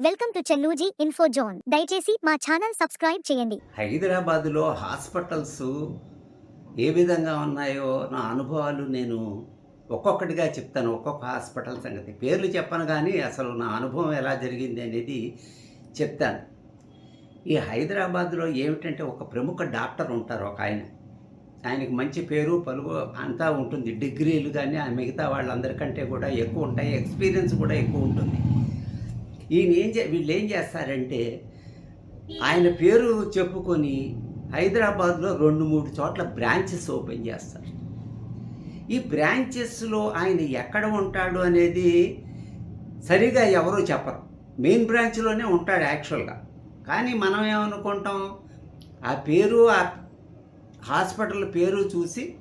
Welcome to Chelluji info zone దయచేసి మా channel subscribe చేయండి. హైదరాబాదులో హాస్పిటల్స్ ఏ విధంగా ఉన్నాయో నా అనుభవాలు నేను ఒక్కొక్కటిగా చెప్తాను. ఒక్కొక్క హాస్పిటల్ సంగతి. పేర్లు చెప్పను కానీ అసలు నా అనుభవం ఎలా జరిగింది అనేది చెప్తాను. ఈ హైదరాబాద్లో ఏమిటంటే ఒక ప్రముఖ డాక్టర్ ఉంటారు ఒక ఆయన. ఆయనకి మంచి పేరు పలుగు అంతా ఉంటుంది. డిగ్రీలు కానీ ఆ మిగతా వాళ్ళందరికంటే కూడా ఎక్కువ ఉంటాయి. ఎక్స్పీరియన్స్ కూడా ఎక్కువ ఉంటుంది. ఈయన ఏం చే వీళ్ళు ఏం చేస్తారంటే ఆయన పేరు చెప్పుకొని హైదరాబాద్లో రెండు మూడు చోట్ల బ్రాంచెస్ ఓపెన్ చేస్తారు. ఈ బ్రాంచెస్లో ఆయన ఎక్కడ ఉంటాడు అనేది సరిగా ఎవరూ చెప్పరు. మెయిన్ బ్రాంచ్లోనే ఉంటాడు యాక్చువల్గా. కానీ మనం ఏమనుకుంటాం? ఆ పేరు ఆ హాస్పిటల్ పేరు చూసి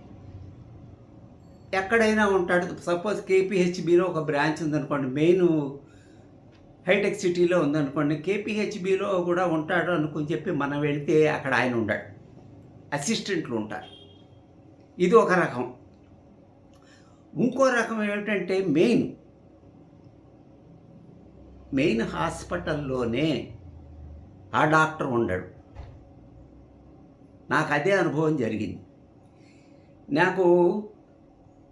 ఎక్కడైనా ఉంటాడు. సపోజ్ కేపీహెచ్బిలో ఒక బ్రాంచ్ ఉందనుకోండి మెయిన్ హైటెక్ సిటీలో ఉందనుకోండి కేపీహెచ్బిలో కూడా ఉంటాడు అనుకుని చెప్పి మనం వెళితే అక్కడ ఆయన ఉంటాడు అసిస్టెంట్లు ఉంటారు. ఇది ఒక రకం. ఇంకో రకం ఏమిటంటే మెయిన్. మెయిన్ హాస్పిటల్లోనే ఆ డాక్టర్ ఉండడు. నాకు అదే అనుభవం జరిగింది. నాకు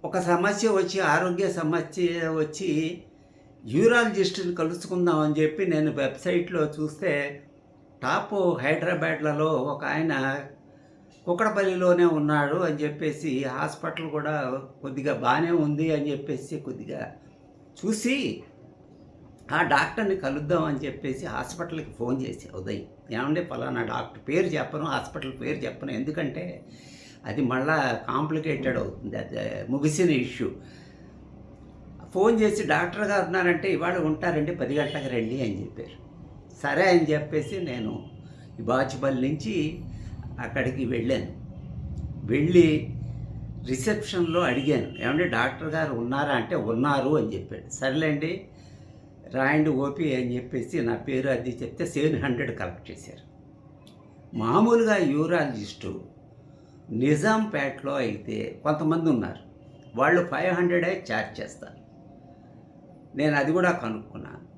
ఒక సమస్య వచ్చి ఆరోగ్య సమస్య వచ్చి యూరాలజిస్టుని కలుసుకుందాం అని చెప్పి నేను వెబ్సైట్లో చూస్తే టాప్ హైదరాబాద్లలో ఒక ఆయన కుక్కడపల్లిలోనే ఉన్నాడు అని చెప్పేసి హాస్పిటల్ కూడా కొద్దిగా బాగానే ఉంది అని చెప్పేసి కొద్దిగా చూసి ఆ డాక్టర్ని కలుద్దాం అని చెప్పేసి హాస్పిటల్కి ఫోన్ చేసి ఉదయం ఏమంటే ఫలానా డాక్టర్ పేరు చెప్పను హాస్పిటల్ పేరు చెప్పను ఎందుకంటే అది మళ్ళా కాంప్లికేటెడ్ అవుతుంది అది ముగిసిన ఇష్యూ. ఫోన్ చేసి డాక్టర్ గారు ఉన్నారంటే ఇవాళ ఉంటారండి పది గంటలకు రండి అని చెప్పారు. సరే అని చెప్పేసి నేను ఈ బాచుపల్లి నుంచి అక్కడికి వెళ్ళాను. వెళ్ళి రిసెప్షన్లో అడిగాను ఏమంటే డాక్టర్ గారు ఉన్నారా అంటే ఉన్నారు అని చెప్పాడు. సర్లేండి రాయండి ఓపీ అని చెప్పేసి నా పేరు అది చెప్తే సెవెన్ హండ్రెడ్ కలెక్ట్ చేశారు. మామూలుగా యూరాలజిస్టు నిజాంపేటలో అయితే కొంతమంది ఉన్నారు. వాళ్ళు ఫైవ్ హండ్రెడే ఛార్జ్ చేస్తారు. నేను అది కూడా కనుక్కున్నాను.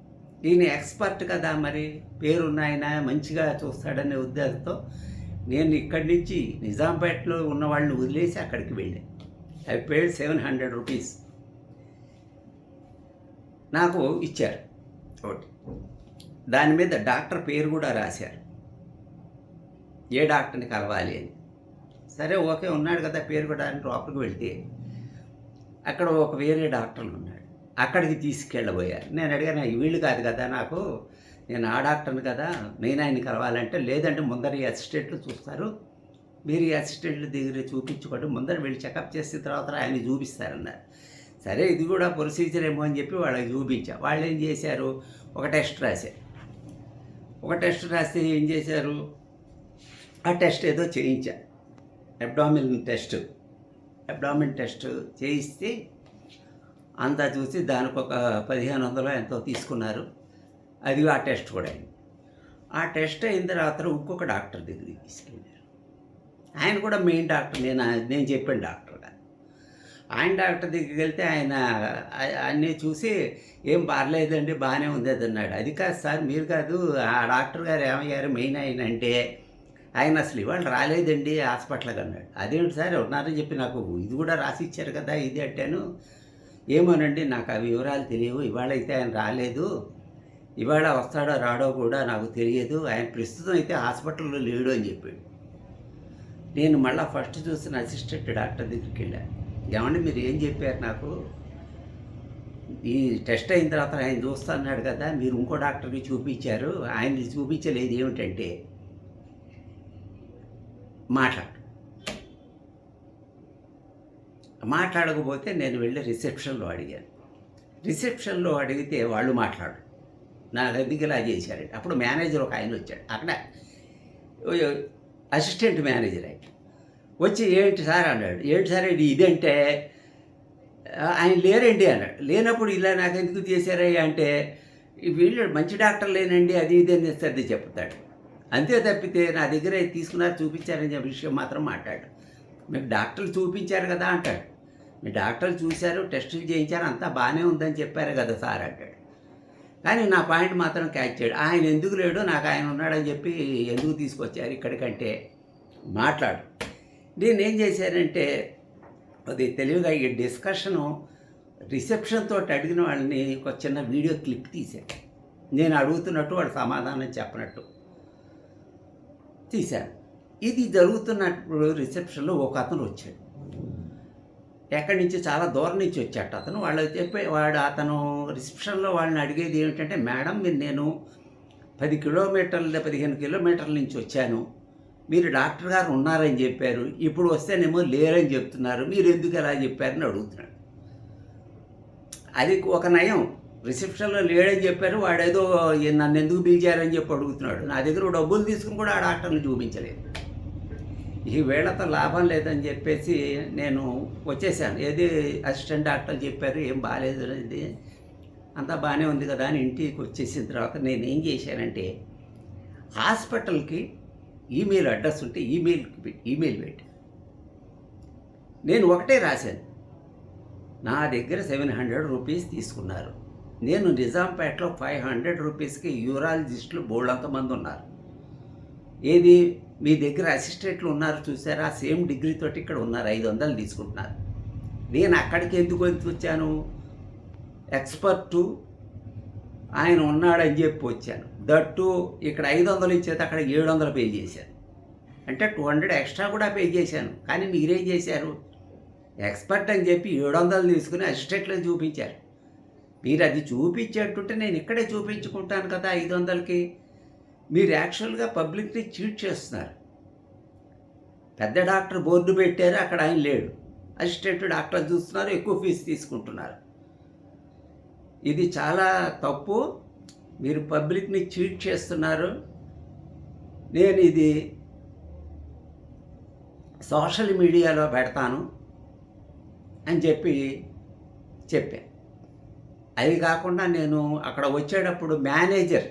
ఈయన ఎక్స్పర్ట్ కదా మరి పేరున్న ఆయన మంచిగా చూస్తాడనే ఉద్దేశంతో నేను ఇక్కడి నుంచి నిజాంపేటలో ఉన్న వాళ్ళని వదిలేసి అక్కడికి వెళ్ళాను. I paid seven hundred rupees. నాకు ఇచ్చారు. ఒకటి దాని మీద డాక్టర్ పేరు కూడా రాశారు. ఏ డాక్టర్ని కలవాలి అని. సరే ఓకే ఉన్నాడు కదా పేరు కూడా అని లోపలికి వెళ్తే. అక్కడ ఒక వేరే డాక్టర్లు ఉన్నాడు అక్కడికి తీసుకెళ్ళబోయారు నేను అడిగాను వీళ్ళు కాదు కదా నాకు నేను ఆ డాక్టర్ని కదా మెయిన్ ఆయన కలవాలంటే లేదంటే ముందర ఈ అసిస్టెంట్లు చూస్తారు. మీరు ఈ అసిస్టెంట్ల దగ్గర చూపించుకోండి ముందర వీళ్ళు చెకప్ చేసిన తర్వాత ఆయన చూపిస్తారన్నారు. సరే ఇది కూడా ప్రొసీజర్ ఏమో అని చెప్పి వాళ్ళకి చూపించా. వాళ్ళు ఏం చేశారు? ఒక టెస్ట్ రాశారు. ఒక టెస్ట్ రాస్తే ఏం చేశారు? ఆ టెస్ట్ ఏదో చేయించా. Abdomen test. అబ్డామిన్ టెస్ట్ చేయిస్తే అంతా చూసి దానికి ఒక పదిహేను వందలు ఎంతో తీసుకున్నారు. అది ఆ టెస్ట్ కూడా అయింది. ఆ టెస్ట్ అయిన తర్వాత ఇంకొక డాక్టర్ దగ్గరికి తీసుకెళ్ళారు. ఆయన కూడా మెయిన్ డాక్టర్ నేను నేను చెప్పాను డాక్టర్ గారు ఆయన డాక్టర్ దగ్గరికి వెళ్తే ఆయన అన్నీ చూసి ఏం పర్లేదండి బాగానే ఉంది అది అన్నాడు. అది కాదు సార్ మీరు కాదు ఆ డాక్టర్ గారు ఏమయ్యారు మెయిన్ ఆయన అంటే ఆయన అసలు ఇవాళ రాలేదండి హాస్పిటల్కి అన్నాడు. అదేంటి సార్ ఉన్నారని చెప్పి నాకు ఇది కూడా రాసి ఇచ్చారు కదా ఇది అంటాను ఏమోనండి నాకు ఆ వివరాలు తెలియవు. ఇవాళ అయితే ఆయన రాలేదు. ఇవాళ వస్తాడో రాడో కూడా నాకు తెలియదు. ఆయన ప్రస్తుతం అయితే హాస్పిటల్లో లేడు అని చెప్పాడు. నేను మళ్ళీ ఫస్ట్ చూసిన అసిస్టెంట్ డాక్టర్ దగ్గరికి వెళ్ళాను ఏమండి మీరు ఏం చెప్పారు నాకు? ఈ టెస్ట్ అయిన తర్వాత ఆయన చూస్తున్నాడు కదా మీరు ఇంకో డాక్టర్కి చూపించారు. ఆయన్ని చూపించలేదు ఏమిటంటే మాట్లాడు మాట్లాడకపోతే నేను వెళ్ళి రిసెప్షన్లో అడిగాను. రిసెప్షన్లో అడిగితే వాళ్ళు మాట్లాడు నా దగ్గర ఇలా చేశారండి అప్పుడు మేనేజర్ ఒక ఆయన వచ్చాడు. అక్కడ అసిస్టెంట్ మేనేజర్ ఆయన. వచ్చి ఏంటి సార్ అన్నాడు. ఏంటి సార్ ఇది ఇదంటే ఆయన లేరండి అన్నాడు. లేనప్పుడు ఇలా నాకు ఎందుకు చేశారయ్యా అంటే వీళ్ళు మంచి డాక్టర్ లేనండి అది ఇది అని సర్ది చెప్తాడు. అంతే తప్పితే నా దగ్గర తీసుకున్నారు చూపించారని విషయం మాత్రం మాట్లాడు. మీకు డాక్టర్లు చూపించారు కదా అంటాడు. మీ డాక్టర్లు చూశారు టెస్టులు చేయించారు అంతా బాగానే ఉందని చెప్పారు కదా సార్ అంటాడు. కానీ నా పాయింట్ మాత్రం క్యాచ్ చేయడు. ఆయన ఎందుకు లేడు నాకు ఆయన ఉన్నాడని చెప్పి ఎందుకు తీసుకొచ్చారు ఇక్కడికంటే మాట్లాడు. నేనేం చేశానంటే అది తెలివిగా ఈ డిస్కషను రిసెప్షన్ తోటి అడిగిన వాళ్ళని ఒక చిన్న వీడియో క్లిప్ తీశాను. నేను అడుగుతున్నట్టు వాడు సమాధానం చెప్పినట్టు తీశాను. ఇది జరుగుతున్నప్పుడు రిసెప్షన్లో ఒక అతను వచ్చాడు. ఎక్కడి నుంచి చాలా దూరం నుంచి వచ్చాట అతను వాళ్ళు చెప్పే వాడు అతను రిసెప్షన్లో వాళ్ళని అడిగేది ఏమిటంటే మేడం మీరు నేను పది కిలోమీటర్ల పదిహేను కిలోమీటర్ల నుంచి వచ్చాను. మీరు డాక్టర్ గారు ఉన్నారని చెప్పారు. ఇప్పుడు వస్తేనేమో లేరని చెప్తున్నారు. మీరు ఎందుకు ఎలా చెప్పారని అడుగుతున్నాడు. అది ఒక నయం. రిసెప్షన్లో లేడని చెప్పారు. వాడేదో నన్ను ఎందుకు పిలిచారని చెప్పి అడుగుతున్నాడు. నా దగ్గర డబ్బులు తీసుకుని కూడా ఆ డాక్టర్ని చూపించలేదు. ఈ వేళతో లాభం లేదని చెప్పేసి నేను వచ్చేసాను. ఏది అసిస్టెంట్ డాక్టర్ చెప్పారు ఏం బాగాలేదు అనేది అంతా బాగానే ఉంది కదా అని ఇంటికి వచ్చేసిన తర్వాత నేను ఏం చేశానంటే హాస్పిటల్కి ఈమెయిల్ అడ్రస్ ఉంటే ఈమెయిల్ ఈమెయిల్ పెట్టి. నేను ఒకటే రాశాను నా దగ్గర సెవెన్ హండ్రెడ్ రూపీస్ తీసుకున్నారు. నేను నిజాంపేటలో ఫైవ్ హండ్రెడ్ రూపీస్కి యూరాలజిస్టులు బోళ్ళంత మంది ఉన్నారు. ఏది? మీ దగ్గర అసిస్టెంట్లు ఉన్నారు చూసారా? సేమ్ డిగ్రీ తోటి ఇక్కడ ఉన్నారు. ఐదు వందలు తీసుకుంటున్నారు. నేను అక్కడికి ఎందుకు వచ్చాను? ఎక్స్పర్టు ఆయన ఉన్నాడని చెప్పి వచ్చాను. దట్టు ఇక్కడ ఐదు వందలు ఇచ్చేది అక్కడ ఏడు వందలు పే చేశాను అంటే టూ హండ్రెడ్ ఎక్స్ట్రా కూడా పే చేశాను. కానీ మీరేం చేశారు? ఎక్స్పర్ట్ అని చెప్పి ఏడు వందలు తీసుకుని అసిస్టెంట్లకు చూపించారు. మీరు అది చూపించేటంటే నేను ఇక్కడే చూపించుకుంటాను కదా ఐదు వందలకి. మీరు యాక్చువల్గా పబ్లిక్ని చీట్ చేస్తున్నారు. పెద్ద డాక్టర్ బోర్డు పెట్టారు అక్కడ ఆయన లేడు. అసిస్టెంట్ డాక్టర్ చూస్తున్నారు ఎక్కువ ఫీజు తీసుకుంటున్నారు. ఇది చాలా తప్పు. మీరు పబ్లిక్ని చీట్ చేస్తున్నారు. నేను ఇది సోషల్ మీడియాలో పెడతాను అని చెప్పి చెప్పాను అది కాకుండా నేను అక్కడ వచ్చేటప్పుడు మేనేజర్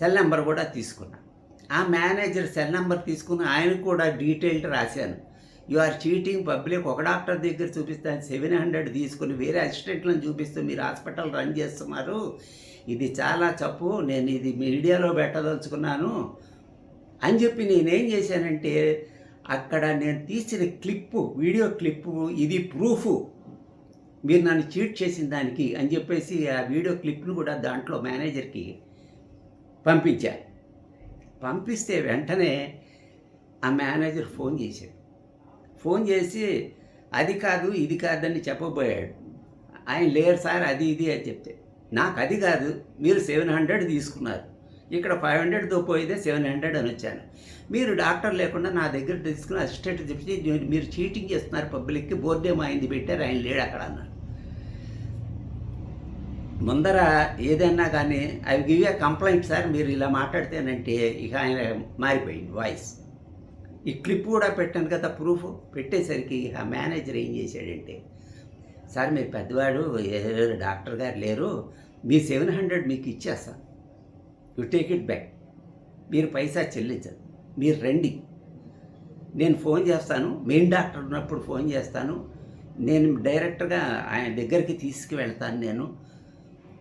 సెల్ నెంబర్ కూడా తీసుకున్నా. ఆ మేనేజర్ సెల్ నెంబర్ తీసుకుని ఆయన కూడా డీటెయిల్డ్ రాశాను. You are cheating public. ఒక డాక్టర్ దగ్గర చూపిస్తాను. సెవెన్ హండ్రెడ్ తీసుకుని వేరే అసిస్టెంట్లను చూపిస్తూ మీరు హాస్పిటల్ రన్ చేస్తున్నారు. ఇది చాలా తప్పు. నేను ఇది మీడియాలో పెట్టదలుచుకున్నాను. అని చెప్పి నేనేం చేశానంటే అక్కడ నేను తీసిన క్లిప్పు వీడియో క్లిప్పు ఇది ప్రూఫ్. మీరు నన్ను చీట్ చేసిన దానికి అని చెప్పేసి ఆ వీడియో క్లిప్ను కూడా దాంట్లో మేనేజర్కి పంపించాను పంపిస్తే వెంటనే ఆ మేనేజర్ ఫోన్ చేశాడు. ఫోన్ చేసి అది కాదు ఇది కాదని చెప్పబోయాడు. ఆయన లేరు సార్ అది ఇది అని చెప్తే. నాకు అది కాదు మీరు సెవెన్ హండ్రెడ్ తీసుకున్నారు. ఇక్కడ ఫైవ్ హండ్రెడ్తో పోయితే సెవెన్ హండ్రెడ్ అని వచ్చాను. మీరు డాక్టర్ లేకుండా నా దగ్గర తీసుకుని అసిస్టెంట్ చెప్పి మీరు చీటింగ్ చేస్తున్నారు పబ్లిక్కి బోర్డేమో అయింది పెట్టారు ఆయన లేడు అక్కడ అన్నారు. ముందర ఏదైనా కానీ I give a complaint sir మీరు ఇలా మాట్లాడితేనంటే ఇక ఆయన మారిపోయింది వాయిస్ ఈ క్లిప్ కూడా పెట్టాను కదా ప్రూఫ్ పెట్టేసరికి ఆ మేనేజర్ ఏం చేశాడంటే సార్ మీరు పెద్దవాడు డాక్టర్ గారు లేరు మీ సెవెన్ హండ్రెడ్ మీకు ఇచ్చేస్తాను యు టేక్ ఇట్ బ్యాక్ మీరు పైసా చెల్లించదు మీరు రండి. నేను ఫోన్ చేస్తాను. మెయిన్ డాక్టర్ ఉన్నప్పుడు ఫోన్ చేస్తాను. నేను డైరెక్ట్గా ఆయన దగ్గరికి తీసుకువెళ్తాను నేను.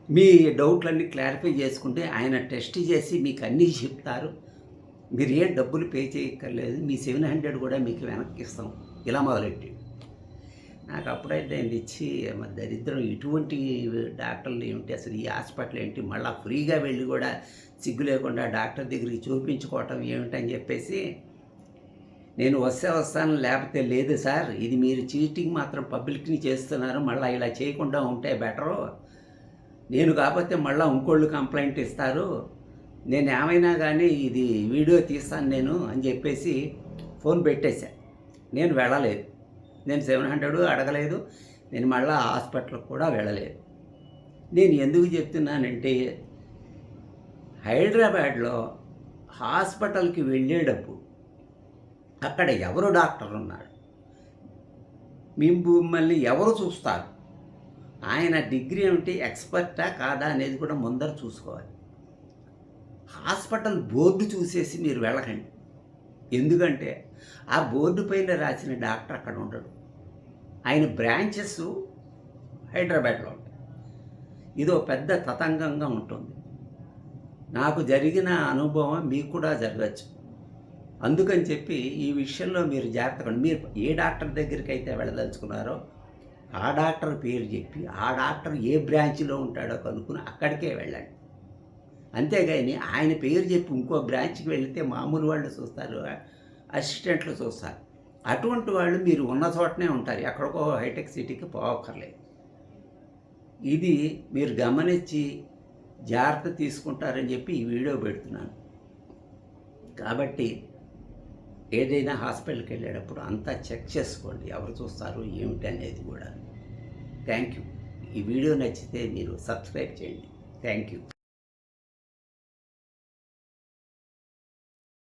మీ డౌట్లన్నీ క్లారిఫై చేసుకుంటే ఆయన టెస్ట్ చేసి మీకు అన్నీ చెప్తారు. మీరు ఏం డబ్బులు పే చేయక్కర్లేదు. మీ సెవెన్ హండ్రెడ్ కూడా మీకు వెనక్కి ఇస్తాం. ఇలా మొదలెట్టి. నాకు అప్పుడైతే ఆయన ఇచ్చి మరి దరిద్రం ఇటువంటి డాక్టర్లు ఏమిటి? అసలు ఈ హాస్పిటల్ ఏంటి? మళ్ళీ ఫ్రీగా వెళ్ళి కూడా సిగ్గు లేకుండా డాక్టర్ దగ్గరికి చూపించుకోవటం ఏమిటని చెప్పేసి నేను వస్తే వస్తాను లేకపోతే లేదు సార్. ఇది మీరు చీటింగ్ మాత్రం పబ్లిక్ని చేస్తున్నారు. మళ్ళీ ఇలా చేయకుండా ఉంటే బెటరు. నేను కాకపోతే మళ్ళీ ఇంకోళ్ళు కంప్లైంట్ ఇస్తారు. నేను ఏమైనా కానీ ఇది వీడియో తీస్తాను నేను అని చెప్పేసి ఫోన్ పెట్టేశా. నేను వెళ్ళలేదు. నేను సెవెన్ హండ్రెడ్ అడగలేదు. నేను మళ్ళీ హాస్పిటల్కి కూడా వెళ్ళలేదు. నేను ఎందుకు చెప్తున్నానంటే హైదరాబాద్లో హాస్పిటల్కి వెళ్ళేటప్పుడు అక్కడ ఎవరు డాక్టర్ ఉన్నాడు మిమ్మల్ని ఎవరు చూస్తారు? ఆయన డిగ్రీ ఏమిటి ఎక్స్పర్టా కాదా అనేది కూడా ముందర చూసుకోవాలి. హాస్పిటల్ బోర్డు చూసేసి మీరు వెళ్ళకండి. ఎందుకంటే ఆ బోర్డు పైన రాసిన డాక్టర్ అక్కడ ఉండడు. ఆయన బ్రాంచెస్ హైదరాబాద్లో ఉంటాయి. ఇదో పెద్ద తతంగంగా ఉంటుంది. నాకు జరిగిన అనుభవం మీకు కూడా జరగచ్చు. అందుకని చెప్పి ఈ విషయంలో మీరు జాగ్రత్తగా మీరు ఏ డాక్టర్ దగ్గరికి అయితే వెళ్ళదలుచుకున్నారో ఆ డాక్టర్ పేరు చెప్పి ఆ డాక్టర్ ఏ బ్రాంచ్లో ఉంటాడో కనుక్కుని అక్కడికే వెళ్ళండి. అంతేగాని ఆయన పేరు చెప్పి ఇంకో బ్రాంచ్కి వెళితే మామూలు వాళ్ళు చూస్తారు అసిస్టెంట్లు చూస్తారు. అటువంటి వాళ్ళు మీరు ఉన్న చోటనే ఉంటారు ఎక్కడికో హైటెక్ సిటీకి పోవక్కర్లేదు. ఇది మీరు గమనించి జాగ్రత్త తీసుకుంటారని చెప్పి ఈ వీడియో పెడుతున్నాను. కాబట్టి ఏదైనా హాస్పిటల్కి వెళ్ళేటప్పుడు అంతా చెక్ చేసుకోండి. ఎవరు చూస్తారు ఏమిటి అనేది కూడా. థ్యాంక్ యూ ఈ వీడియో నచ్చితే మీరు సబ్స్క్రైబ్ చేయండి. Thank you